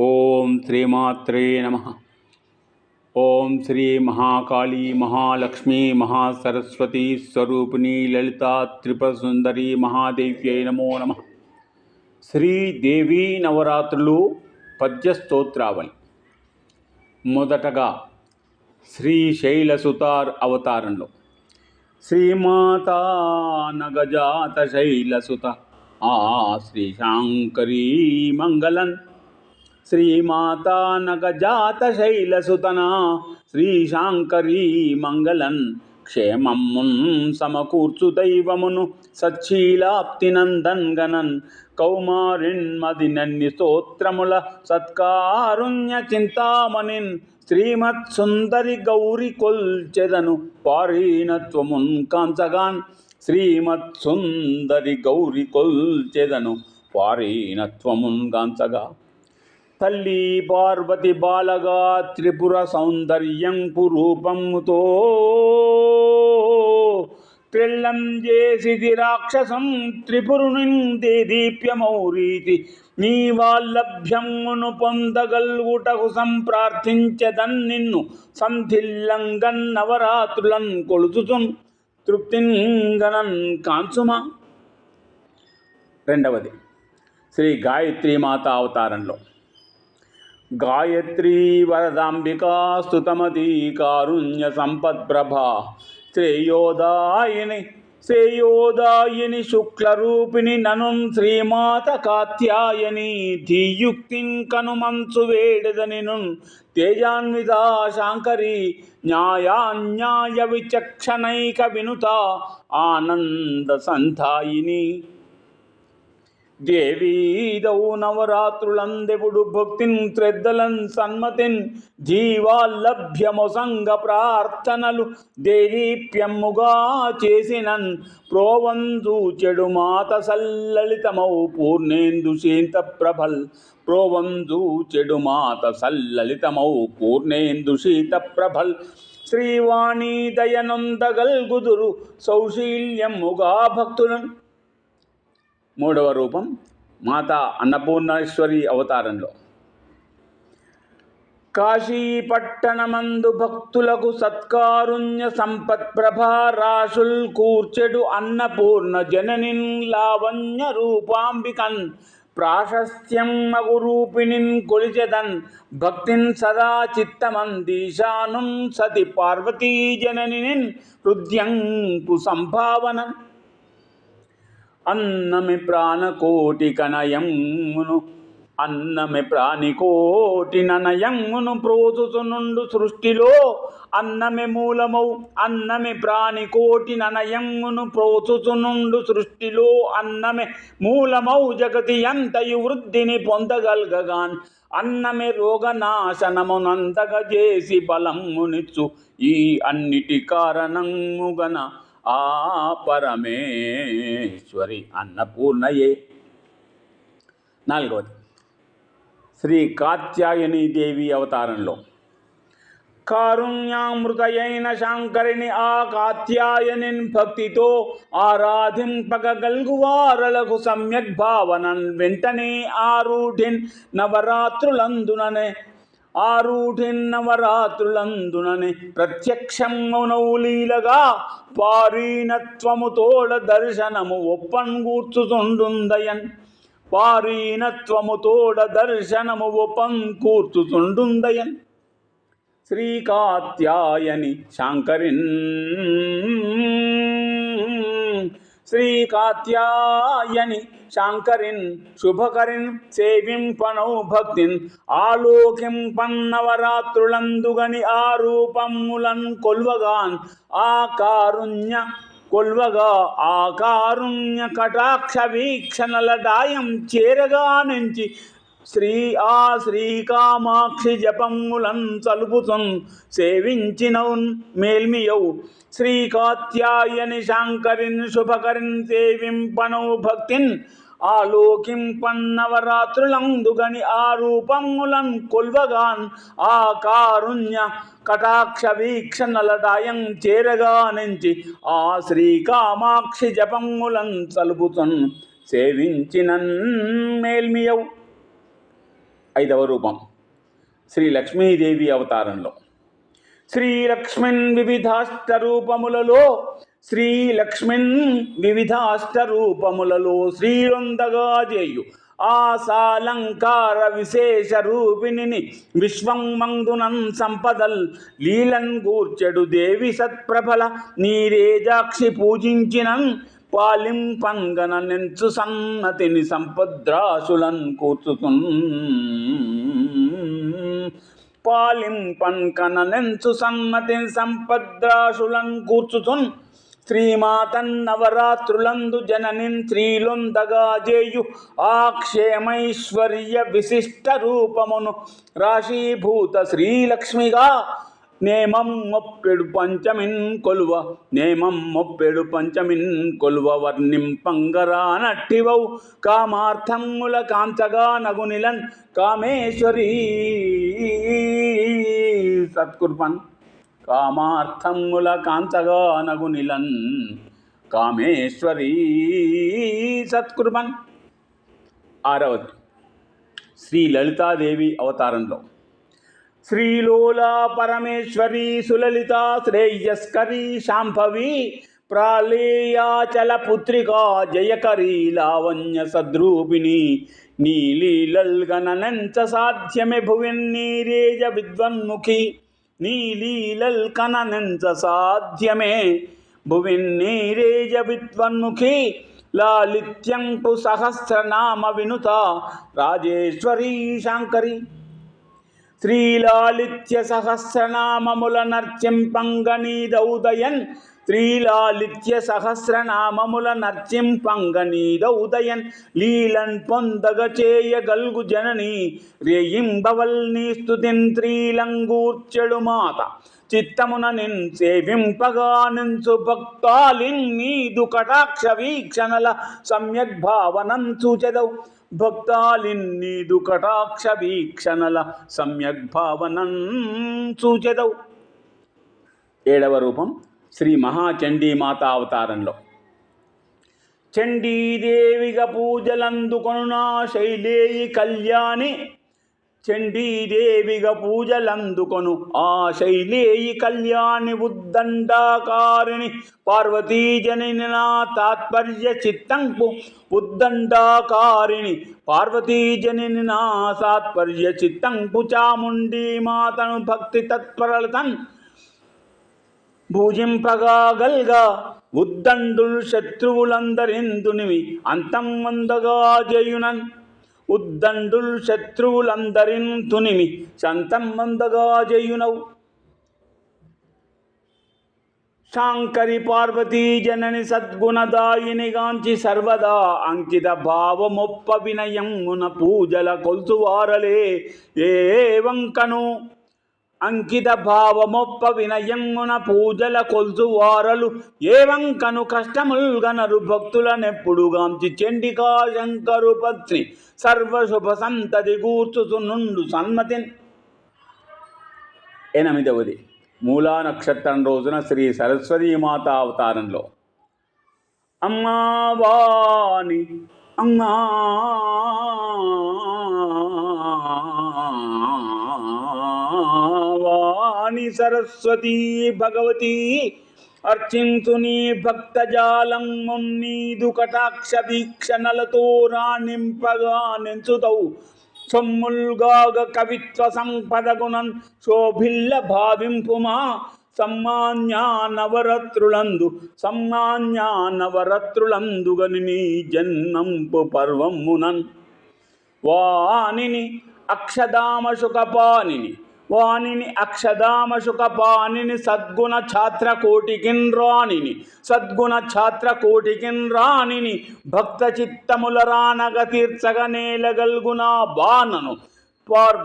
ఓం శ్రీమాత్రే నమ. ఓం శ్రీ మహాకాళీ మహాలక్ష్మీ మహాసరస్వతి స్వరూపిణి లలితా త్రిపురసుందరి మహాదేవ్యై నమో నమ. శ్రీదేవీ నవరాత్రులు పద్య స్తోత్రావళి మొదటగా శ్రీశైలసుతార్ అవతారంలో. శ్రీమాతానగజాత శైలసుత. ఆ శ్రీశాంకరీ మంగళన్. శ్రీమాతా శ్రీశాంకరీ మంగళన్ క్షేమమ్మున్ సమకూర్చు దైవమును సచ్చీలాప్తినందన్ గణన్ కౌమారిన్మదినన్ని స్తోత్రముల సత్కారుణ్య చింతామణిన్ శ్రీమత్ సుందరి గౌరి కొల్చెదను పారీణత్వమున్ కాంచగాన్ శ్రీమత్ సుందరి గౌరి కొల్చెదను పారీణత్వమున్ కాంచగా తల్లి పార్వతి బాలగా త్రిపుర సౌందర్యం రూపముతో త్రిల్లం చేసిది రాక్షసం త్రిపురునింది దీప్యమౌరీతి. నీ వాల్లభ్యమును పొందగల్గుటకు సంప్రార్థించదన్ నిన్ను సంధిల్లంగన్ నవరాత్రులన్ కొలుచుచున్. తృప్తింగనన్ కాంసుమ రెండవది శ్రీ గాయత్రీ మాత అవతారంలో గాయత్రీ వరదాంబికా స్తుతమతి కారుణ్య సంపత్ప్రభా శ్రేయోదాయిని శ్రేయోదాయిని శుక్లరూపిణి నను శ్రీమాత కాత్యాయని ధీయుక్తిం కనుమంచు వేడదని తేజాన్విత శాంకరి న్యాయాన్యాయ విచక్షణైక వినుత ఆనంద సంధాయిని దేవీదౌ నవరాత్రులందెవుడు భక్తిన్ శ్రద్ధలన్ సన్మతిన్ జీవాల్లభ్యమొసంగ ప్రార్థనలు దేదీప్యమ్ముగా చేసినన్. ప్రోవందు చెడు మాత సల్లలితమౌ పూర్ణేందు శీంత ప్రభల్. ప్రోవందు చెడు మాత సల్లలితమౌ పూర్ణేందు శీత ప్రభల్. శ్రీవాణి దయనొందగల్గుదురు సౌశీల్యముగా భక్తులను మూడవ రూపం మాతా అన్నపూర్ణేశ్వరి అవతారంలో. కాశీపట్టణమందు భక్తులకు సత్కారుణ్య సంపత్ప్రభా రాశుల్ కూర్చెడు అన్నపూర్ణ జననిన్ లావణ్య రూపాంబికన్ ప్రాశస్త్యం మగు రూపిణిన్ కొలిచెదన్ భక్తిన్ సదా చిత్తమందీశానుం సతి పార్వతీ జననిన్ హృద్యంపు సంభావన అన్నమి ప్రాణకోటి కనయమును అన్నమి ప్రాణికోటి ననయమును ప్రోదుతునుండు సృష్టిలో. అన్నమి మూలమౌ అన్నమి ప్రాణికోటి ననయమును ప్రోచుచునుండు సృష్టిలో. అన్నమే మూలమౌ జగతి ఎంతయు వృద్ధిని పొందగలగగాన్. అన్నమే రోగనాశనమునంతగా చేసి బలమునిచ్చు ఈ అన్నిటి కారణముగన ఆ పరమేశ్వరి అన్నపూర్ణయే నాలుగవది శ్రీ కాత్యాయని దేవి అవతారంలో. కారుణ్యామృతయైన శాంకరిని ఆ కాత్యాయని భక్తితో ఆరాధింపగల్గువారలకు సమ్యక్ భావనన్ వెంటనే ఆరుఢిన్ నవరాత్రులందుననే ఆరూఢిన్నవరాత్రులందునని ప్రత్యక్షమునవు లీలగా పారీణత్వము తోడ దర్శనము ఒప్పన్గూర్చుతుండుందయన్ పారీణత్వము తోడ దర్శనము ఒప్పం కూర్చుతుండుందయన్ శ్రీకాత్యాయని శాంకరిన్ శ్రీకాత్యాయని శాంకరిన్ శుభకరిన్ సేవింపనౌ భక్తిన్ ఆలోకింపన్నవరాత్రులందుగని ఆ రూపములన్ కొల్వగాన్ ఆ కారుణ్య కొల్వగా ఆ కారుణ్య కటాక్ష వీక్షణల దాయం చేరగా నుంచి శ్రీ ఆ శ్రీ కామాక్షి జపములన్ తలుపుతున్ సేవించినౌన్ మేల్మియౌ. శ్రీ కాత్యాయని శాంకరిన్ శుభకరిన్ సేవింపనౌ భక్తిన్. ఆలోకింపన్నవరాత్రులందుగని ఆ రూపములన్ కొల్వగాన్. ఆ కారుణ్య కటాక్ష వీక్షణలడాయం చేరగా నుంచి ఆ శ్రీ కామాక్షి జపములన్ చలుపుతున్ సేవించినన్ మేల్మియౌ. ఐదవ రూపం. శ్రీ లక్ష్మీదేవి అవతారంలో. శ్రీలక్ష్మిన్ వివిధాష్టరూపములలో వివిధాష్ట రూపములలో వివిధాష్ట రూపములలో శ్రీరొందగా చేయు ఆసాలంకార విశేష రూపిణిని విశ్వం మందునం సంపదల్ లీలన్ గూర్చెడు దేవి సత్ప్రభల నీరేజాక్షి పూజించినన్ పాలింపంగన నెంచు సన్నతిని సంపద్రాసులన్ కూర్చుతున్. పాలింపన్కన నెంచు సన్నతిని సంపద్రాసులన్ కూర్చుతున్. శ్రీమాతన్ నవరాత్రులందు జననిన్ శ్రీలొందగా జేయు. ఆ క్షేమైశ్వర్య విశిష్ట రూపమును రాశీభూత శ్రీలక్ష్మిగా నేమం మొప్పెడు పంచమిన్ కొలువ నేమం మొప్పెడు పంచమిన్ కొలువ వర్ణింపంగరా నట్టివౌ కామార్థముల కాంతగా నగునిలన్ కామేశ్వరీ సత్కృపన్ కామార్థముల కాంతగా నగునిలన్ కామేశ్వరీ సత్కృపన్ ఆరవది శ్రీ లలితాదేవి అవతారంలో శ్రీలోలా పరమేశ్వరీ సులలిత శ్రేయస్కరీ శాంభవి ప్రాళేయాచల పుత్రికా జయకరీ లావణ్య సద్రూపిణి నీలీలల్గనంచ సాధ్యమే భువన్నీరేజ విద్వన్ముఖి నీలీలల్కనంచ సాధ్యమే భువిన్నీరేజ విద్వన్ముఖి లాలిత్యంకు సహస్రనామ వినుత రాజేశ్వరీ శాంకరి శ్రీలాలిత్య సహస్రనామముల నర్చింపంగనీదౌదయన్ శ్రీలాలిత్య సహస్రనామముల నర్చింపంగనీదౌదయన్ లీలన్ పొందగ చేయగల్గు జనని. రేయింబవల్ నీ స్థుతిన్ శ్రీలంగూర్చెడు మాత చిత్తమున నిన్ సేవింపగా నిన్సు భక్తాలిన్ నీదు కటాక్ష వీక్షణల సమ్యక్ భావనం సూచెదవు భక్తాలిన్నీదు కటాక్ష వీక్షణల సమ్యక్ భావనం సూచెదవు ఏడవ రూపం శ్రీ మహాచండీమాత అవతారంలో. చండీదేవిగా పూజలందుకొను నా శైలేయి కళ్యాణి చండీదేవిగా పూజలందుకొను. ఆ శైలేయి కళ్యాణి ఉద్దండాకారిణి పార్వతీజని నా తాత్పర్య చిత్తంపు ఉద్దండాకారిణి పార్వతీజని నా తాత్పర్య చిత్తంపు చాముండి మాతను భక్తి తత్పరలతన్ భూజింపగాగల్గా ఉద్దండులు ఉద్దండుల్ శత్రువులందరిందునివి? అంతం మందగా జయునన్ ఉద్దండుల్ శత్రువులందరిన్ తునిమి సంతం మందగా జయునవు శాంకరి పార్వతీ జనని సద్గుణదాయినిగాంచి సర్వదా అంకిత భావమొప్ప వినయమున పూజల కొల్చువారలే ఏ వంకను అంకిత భావమొప్ప వినయంగున పూజల కొల్చు వారలు ఏవంకను కష్టముల్గనరు భక్తులనెప్పుడుగాంచి చండికా శంకరు పత్ని సర్వశుభ సంతతి కూర్చుతునుండు సన్మతి ఎనిమిదవది మూలా నక్షత్రం రోజున శ్రీ సరస్వతీమాత అవతారంలో. అమ్మావాణి అమ్మా వాణి సరస్వతీ భగవతి. అర్చింతు నీ భక్తజాలం మున్నీదు కటాక్ష వీక్షణలతో రాణింపగా నెంచుతవు సొమ్ముల్గాగ కవిత్వ సంపద గుణం శోభిల్ల భావింపుమా. సమ్మాన్యా నవరత్రులందు సమ్మాన్యా నవరత్రులందుగని నీ జన్మంపు పర్వమునన్. వాణిని అక్షదామ శుకపాణిని వాణిని అక్షదామశుక పాణిని సద్గుణ ఛాత్ర కోటికిన్ రాణిని సద్గుణ ఛాత్ర కోటికిన్ రాణిని భక్త చిత్తముల రానగ తీర్చగ నేలగల్గునా బాణను పార్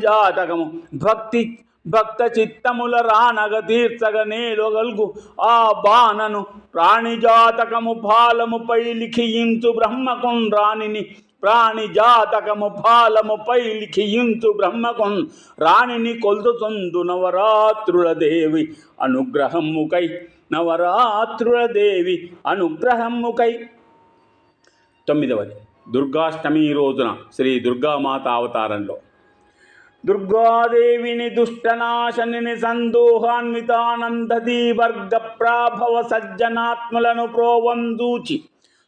జాతకము భక్తి భక్త చిత్తముల రానగ తీర్చగ నేలగల్గు ఆ బాణను ప్రాణిజాతకము ఫాలముపై లిఖించు బ్రహ్మకుండ్రాణిని రాణిని ప్రాణి జాతకము ఫాలముపై లిఖించు బ్రహ్మకున్ రాణిని కొల్దుతుందు నవరాత్రుల దేవి. అనుగ్రహముకై నవరాత్రుల దేవి అనుగ్రహముకై తొమ్మిదవది. దుర్గాష్టమి రోజున శ్రీ దుర్గామాత అవతారంలో. దుర్గాదేవిని దుష్టనాశనిని సందోహాన్వితానందీ వర్గ ప్రాభవ సజ్జనాత్మలను ప్రోవందూచి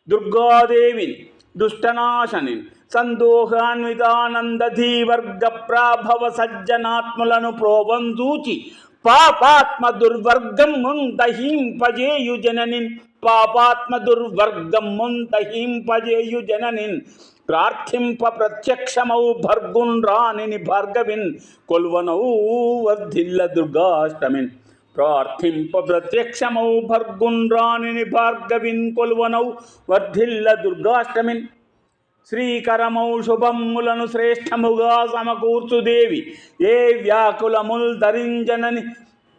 దుర్గాదేవిని దుష్టనాశని సందోహాన్వితానందీ వర్గ ప్రాభవ సజ్జనాత్మలను ప్రోవందూచి పాపాత్మ దుర్వర్గం ముందహింపజేయు జననిన్ పాపాత్మ దుర్వర్గం ముందహింపజేయు జననిన్ ప్రార్థింప ప్రత్యక్షమౌ భర్గున్ రానిని భార్గవిన్. కొల్వనౌ వర్ధిల్ల దుర్గాష్టమిన్. ప్రార్థింప ప్రత్యక్షమౌ భర్గున్ రానిని భార్గవిన్ కొలువనౌ వర్ధిల్ల దుర్గాష్టమిన్. శ్రీకరమౌ శుభములను శ్రేష్టముగా సమకూర్చుదేవి ఏ వ్యాకులముల్ ధరించనని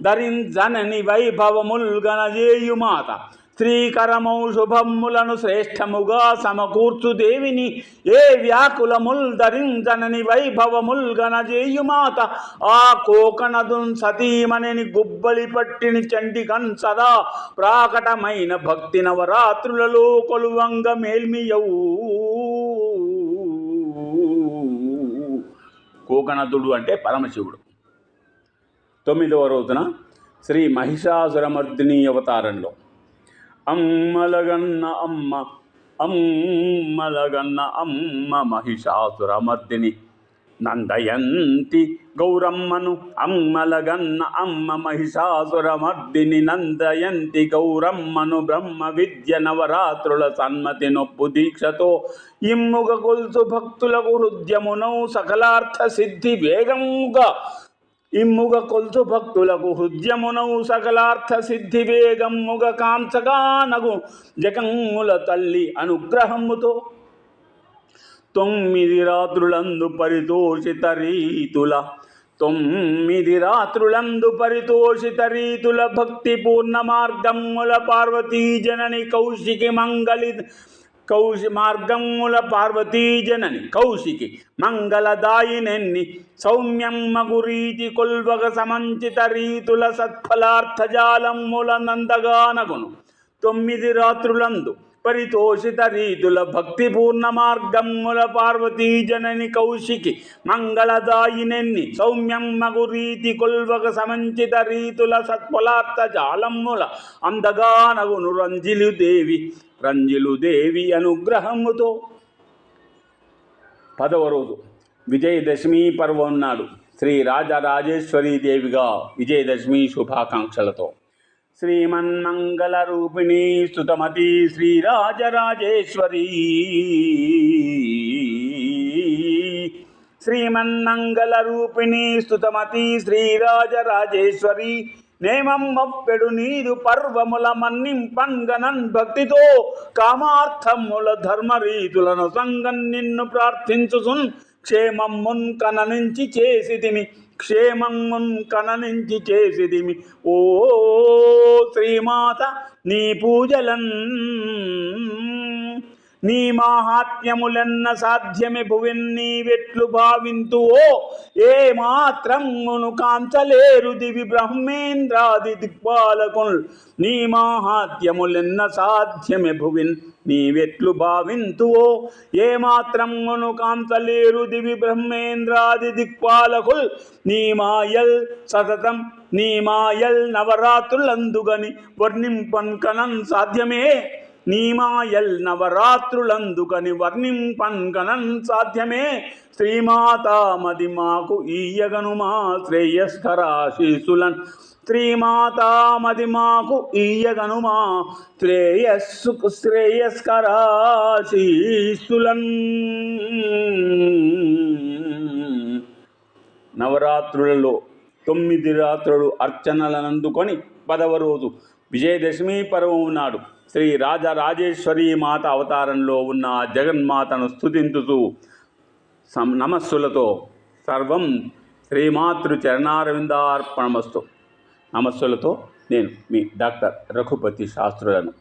ధరించనని వైభవముల్ గణజేయుమాత. శ్రీకరమౌ శుభములను శ్రేష్టముగా సమకూర్చు దేవిని ఏ వ్యాకులముల్ ధరించనని వైభవముల్ గణజేయుమాత ఆ కోకణదున్ సతీమణిని గుబ్బలి పట్టిని చండికన్ సదా ప్రాకటమైన భక్తి నవరాత్రులలో కొలువంగ మేల్మియవు కోకణదుడు అంటే పరమశివుడు. తొమ్మిదవ రోజున శ్రీ మహిషాసురమర్దిని అవతారంలో అమ్మలగన్న అమ్మ అమ్మలగన్న అమ్మ మహిషాసురమర్దిని. నందయంతి గౌరమ్మను అమ్మలగన్న అమ్మ మహిషాసురమర్దిని. నందయంతి గౌరమ్మను బ్రహ్మ విద్య నవరాత్రుల సన్మతి నొప్పు దీక్షతో ఇమ్ముగ కొల్సు భక్తులకు హృద్యమునౌ సకలార్థ సిద్ధి వేగముగా ఇమ్ముగ కొల్సు భక్తులకు హృద్యమునవు సకలార్థ సిద్ధి వేగమ్ముగ కాంచగానగు జగమ్ముల తల్లి అనుగ్రహముతో తొమ్మిది రాత్రులందు పరితోషిత రీతుల తొమ్మిది రాత్రులందు పరితోషిత రీతుల భక్తిపూర్ణ మార్గముల పార్వతీ జనని కౌశికి మంగళి కౌశి మార్గముల పార్వతీ జనని కౌశికి మంగళదాయినెన్ని సౌమ్యమ్మగురీతి కొల్వగ సమంచిత రీతుల సత్ఫలార్థజాలమ్ముల నందగానగును. తొమ్మిది రాత్రులందు పరితోషిత రీతుల భక్తిపూర్ణ మార్గముల పార్వతీ జనని కౌశికి మంగళదాయినెన్ని సౌమ్యమ్మగు రీతి కొల్వక సమంచిత రీతుల సత్ఫలార్థ జాలమ్ముల అందగానగును రంజిలు దేవి రంజిలు దేవి అనుగ్రహముతో. పదవ రోజు విజయదశమి పర్వం నాడు శ్రీ రాజరాజేశ్వరీ దేవిగా విజయదశమి శుభాకాంక్షలతో. శ్రీమన్మంగళరూపిణి స్తుతమతి శ్రీరాజరాజేశ్వరీ. శ్రీమన్మంగళరూపిణి స్తుతమతి శ్రీరాజరాజేశ్వరి. నేమం మప్పెడు నీరు పర్వముల మన్నింపంగనన్ భక్తితో కామార్థముల ధర్మరీతులను సంగం నిన్ను ప్రార్థించుసున్ క్షేమమ్మున్ కననించి చేసితిమి క్షేమం కననించి చేసిదిమి. ఓ శ్రీమాత నీ పూజలన్ నీ మాహాత్మ్యములెన్న సాధ్యమే భువిన్ నీవెట్లు భావింతువో ఏ మాత్రమును కాంచలేరు దివి బ్రహ్మేంద్రాది దిక్పాలకుల్ నీ మాహాత్మ్యములెన్న సాధ్యమే భువిన్ నీవెట్లు భావింతువో ఏ మాత్రమును కాంచలేరు దివి బ్రహ్మేంద్రాది దిక్పాలకుల్ నీ మాయల్ సతతం నీ మాయల్ నవరాత్రులందుగని వర్ణింపన్ కనన్ సాధ్యమే. నీమాయల్ నవరాత్రులందుకని వర్ణింపన్గనన్ సాధ్యమే. శ్రీమాతామది మాకు ఈయగనుమా శ్రేయస్కరాశీసులన్. శ్రీమాతామది మాకు ఈయగనుమా శ్రేయస్సు శ్రేయస్కరాశీసులన్. నవరాత్రులలో తొమ్మిది రాత్రులు అర్చనలనందుకొని పదవ రోజు విజయదశమి పర్వం నాడు శ్రీ రాజరాజేశ్వరి మాత అవతారంలో ఉన్న జగన్మాతను స్థుతించుతూ సం నమస్సులతో సర్వం శ్రీమాతృ చరణారవిందార్పణమస్తు నమస్సులతో నేను మీ డాక్టర్ రఘుపతి శాస్త్రులను